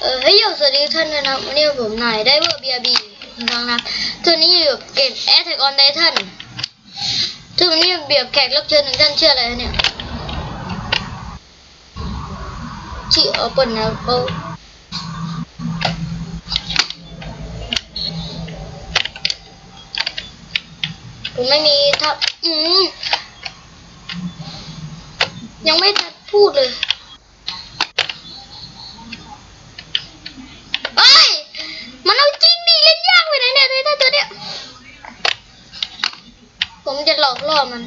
เออให้ยสวัสดีท่านนะครับวันนี้ผมนายได้เบอร์บีบีนะครับตัวนี้อยู่กับเกม Attack on Titan ซึ่งวันนี้เบียบแขกรับเชิญหนึ่งท่านเชื่ออะไรเนี่ยชื่อเอาเปิลนะเขาผมไม่มีทับอืมยังไม่ทันพูดเลย เฮ้ย มันเอาจริงดิเล่นยากไปไหนเนี่ยไททันตัวเนี้ย ผมจะหล อกล่อมัน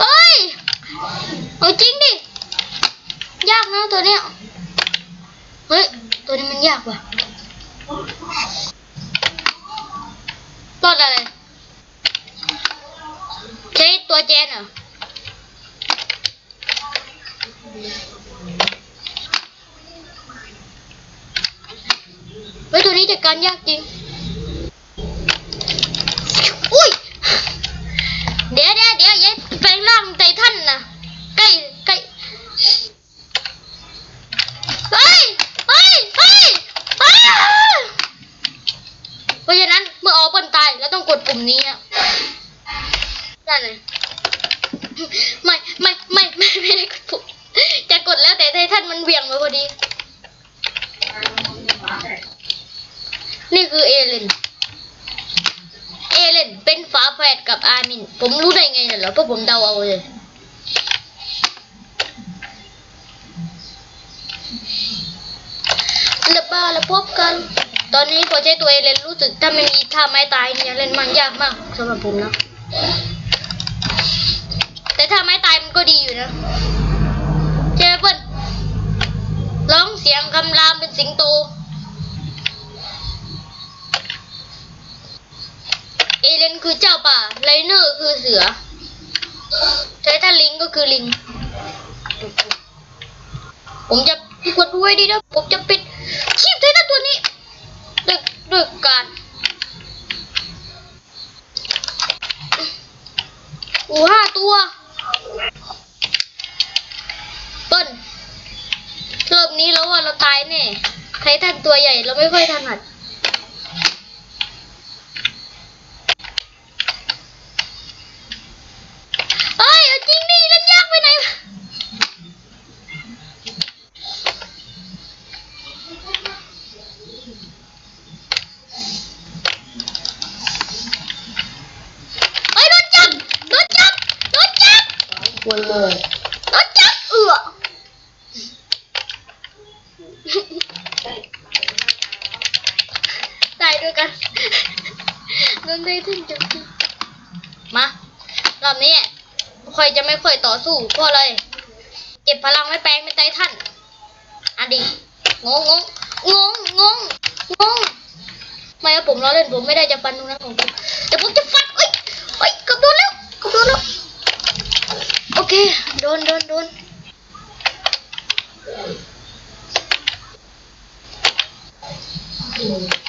เฮ้ยเอาจริงดิ ยากนะตัวเนี้ยเฮ้ย ตัวนี้มันยากว่ะรอดอะไร ใช้ตัวแจนเหรอเฮ้ยตัวนี้จัดการยากจริง อุ้ย เดี๋ยวเดี๋ยวเดี๋ยวอยัยแปลงร่างไททันนะใกล้ใกล้เฮ้ยเฮ้ยเฮ้ยเฮ้ยเพราะฉะนั้นเมื่อออเปิลตายเราต้องกดปุ่มนี้นะนั่นเลยไม่ไม่ไม่ไม่ไม่ได้กดปุ่มจะกดแล้วแต่ไททันมันเหวี่ยงมาพอดี นี่คือเอเลน เอเลนเป็นฝาแฝดกับอามิน ผมรู้ได้ไงเนี่ยหรอเพราะผมเดาเอาเลยเดบบ้าแล้วพบกัน ตอนนี้พอใช้ตัวเอเลนรู้สึกถ้าไม่มีท่าไม้ตายเนี่ยเล่นมันยากมากสำหรับผมนะ แต่ถ้าไม้ตายมันก็ดีอยู่นะเจเปิ้ลร้องเสียงคำรามเป็นสิงโต เอเลนคือเจ้าป่า ไลเนอร์ คือเสือไททันลิงก็คือลิง ผมจะกดไว้ดีนะผมจะปิดชีพไททันตัวนี้ด้วยด้วยการโอ้ห้าตัวเปิ้ลรอบนี้แล้วว่าเราตายแน่ไททันตัวใหญ่เราไม่ค่อยถนัด วนเลยโดนจับเอือตายด้วยกันโดนได้ถึงจับมารอบนี้ค่อยจะไม่ค่อยต่อสู้เพราะอะไรเก็บพลังไว้แปลงเป็นไททันอันดีงงงงงงงงงไม่ครับผมล้อเล่นผมไม่ได้จะฟันตรงนั้นของผมแต่ผมจะฟันเอ้ยเอ้ยเกับโดนแล้วเกับโดนแล้วโอ เค โดนโดนโดนเ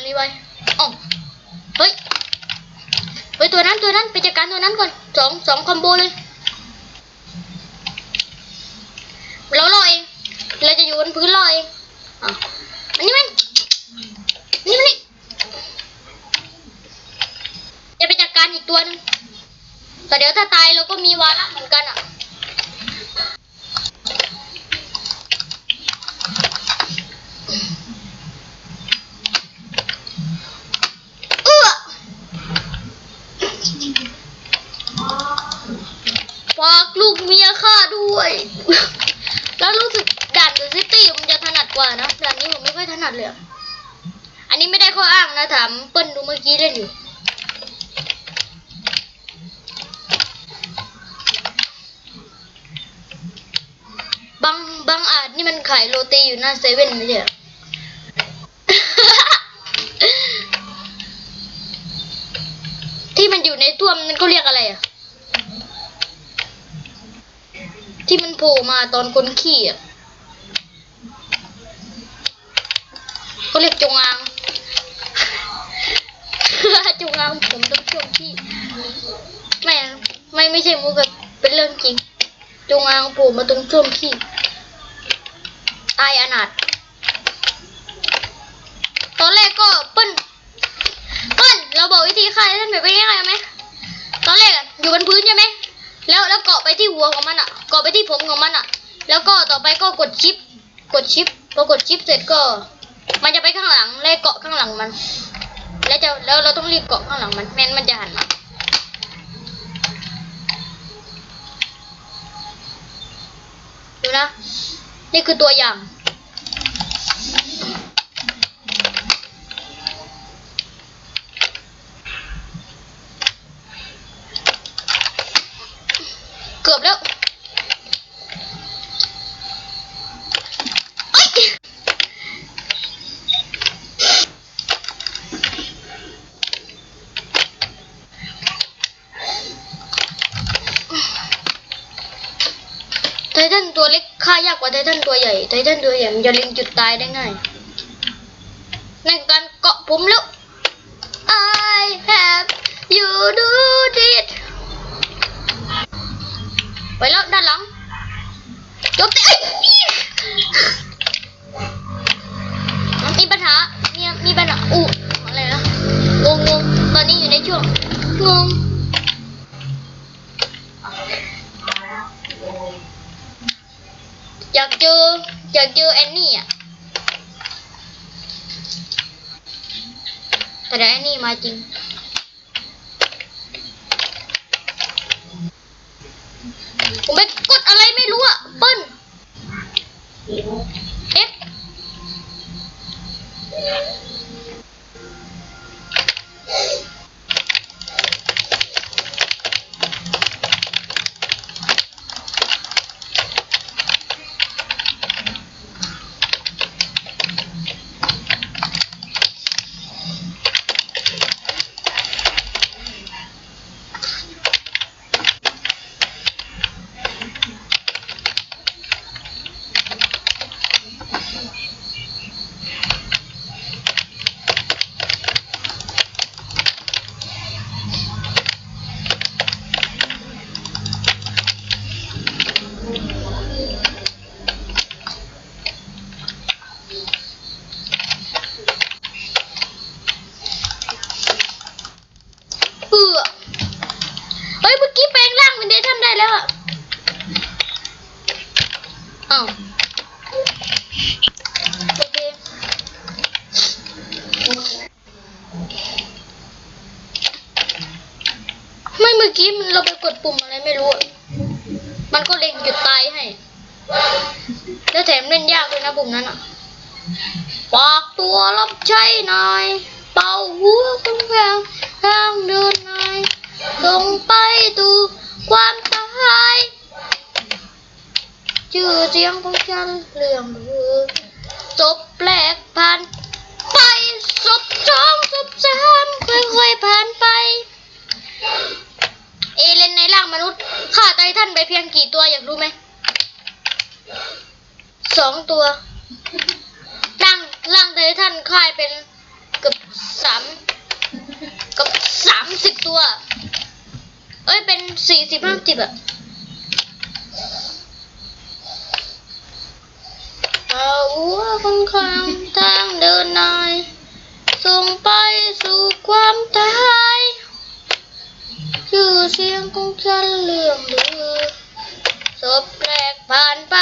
ันรีไวอ๋อเฮ้ย เฮ้ย ตัวนั้นตัวนั้นไปจัดการตัวนั้นก่อนสองสองคอมโบเลย เราล่อเองเราจะอยู่บนพื้นล่อเองอะอันนี้มันนี่มันนี่จะไปจัดการอีกตัวนึงแต่เดี๋ยวถ้าตายเราก็มีวาระเหมือนกันอะ ดับนี้ผมไม่ค่อยถนัดเลยอันนี้ไม่ได้ข้ออ้างนะถามเปิ้ลดูเมื่อกี้เล่นอยู่บางบางอาจนี่มันขายโรตีอยู่หน้าเซเว่นไม่ใช่หที่มันอยู่ในต้วมนั่นก็เรียกอะไรอะ ที่มันโผล่มาตอนคนขี่อะ เรียกจงอางจงอางผมต้องช่วงขี้ไม่ไม่ไม่ใช่มุกอะเป็นเรื่องจริง จงอางผล่มาตรงช่วงขี้ตายอนาถตอนแรกก็เปิ้ลเปิ้ลเราบอกวิธีฆ่าททันแบบง่ายๆไหมตอนแรกอยู่บนพื้นใช่ไหมแล้วแล้วเกาะไปที่หัวของมันอะ เกาะไปที่ผมของมันอะ แล้วก็ต่อไปก็กดชิป กดชิปพอกดชิปเสร็จก็ มันจะไปข้างหลังแล้เกาะข้างหลังมัน แล้วจะแล้วเราต้องรีบเกาะข้างหลังมันแม่นมันจะหันมาดูนะ นี่คือตัวอย่าง เกือบแล้วเอ้ยไททัน ตัวเล็กฆ่ายากกว่าไททันตัวใหญ่ ไททันตัวใหญ่มันจะเล็งจุดตายได้ง่าย ในการเกาะผมแล้ว I have you do it ไปแล้วด้านหลังจบเอ้ยมีปัญหามีมีปัญหาอู้อะไรนะงงงงตอนนี้อยู่ในช่วงงงอยากเจออยากเจอแอนนี่อะ แต่ เดี๋ยวแอนนี่มาจริง ผมไปกดอะไรไม่รู้อะ เปิ้ลเอ็กเอือเฮ้ย เมื่อกี้แปลงร่างเป็นเดทันได้แล้วอะอ้าวโอเค ไม่เมื่อกี้มันเราไปกดปุ่มอะไรไม่รู้ มันก็เล็งจุดตายให้ แล้วแถมเล่นยากด้วยนะปุ่มนั้นอะฝากตัวรับใช้หน่อย เป่าหัวกำแพงทางเดินหน่อยส่งไปดูความตายชื่อเสียงของฉันเรื่องลือจบแปลกผ่านไปศพสองศพสามค่อยๆผ่านไป เอเลนในร่างมนุษย์ฆ่าไททันไปเพียงกี่ตัวอยากรู้ไหมสองตัว ร่างร่างไททันค่ายเป็นเกือบสามเกับสามสิบตัว เอ้ยเป็นสี่สิบห้าสิบอะเอาหัวข้างข้างทางเดินนายส่งไปสู่ความตาย ชื่อเสียงของฉันเลื่องลือศพแรกผ่านไป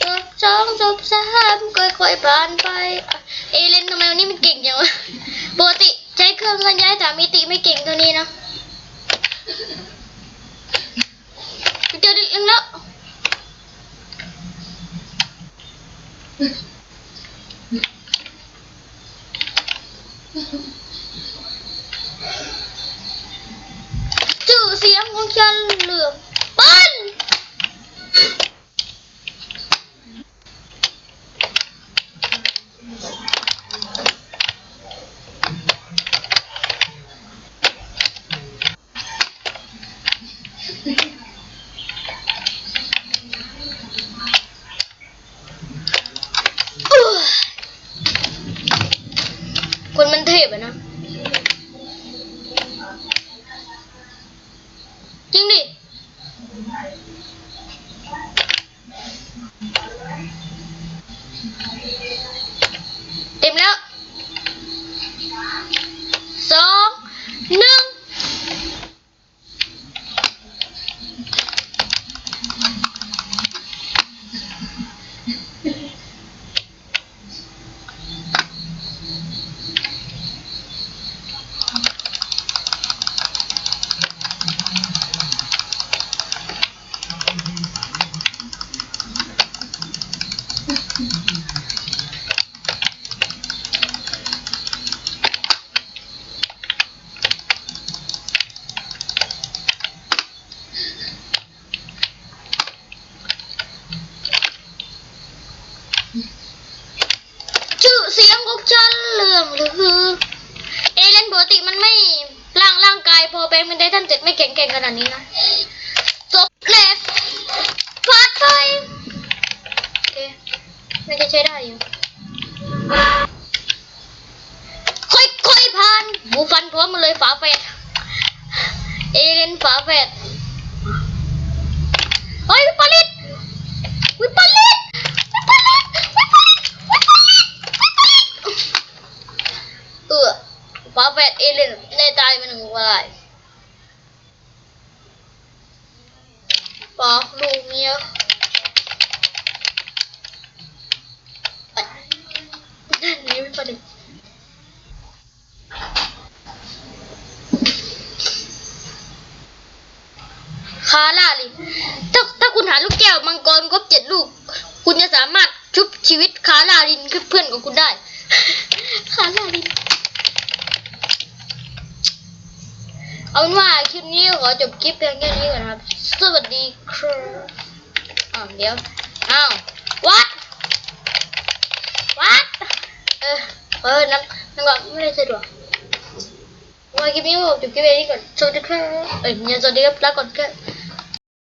ศพสองศพสามค่อยๆผ่านไป เอเลนทำไมวันนี้มันเก่งจังวะปกติใช้เครื่องเคลื่อนย้ายสามมิติไม่เก่งเท่านี้นะ बन คนมันเทพอะนะ ขนาดนี้นะจบเลสพาร์ทไฟโอเคน่าจะใช้ได้อยู่ ค่อยๆผ่านบูฟันพร้อมมาเลยฝาแฝดเอเลนฝาแฝดเฮ้ยวิปริตวิปริตวิปริตวิปริตวิปริตวิปริตเออฝาแฝดเอเลนได้ตายไปหนึ่งราย ปอกลูกเมียไปนี่วิปริต คาร่าลินถ้าถ้าคุณหาลูกแก้วมังกรครบเจ็ดลูก คุณจะสามารถชุบชีวิตคาร่าลินคือเพื่อนของคุณได้ คาร่าลิน เอาเป็นว่าค ลิปนี้ขอจบคลิปเพียงแค่นี้ก่อนครับ สวัสดีครับอ้าวเดี๋ยว อ้าว what what เออเออนักนักว่าไม่ได้สะดวกว่าคลิปนี้ผมจบคลิปนี้ก่อน สวัสดีครับ เอ้ยอย่าสวัสดีครับลาก่อนครับ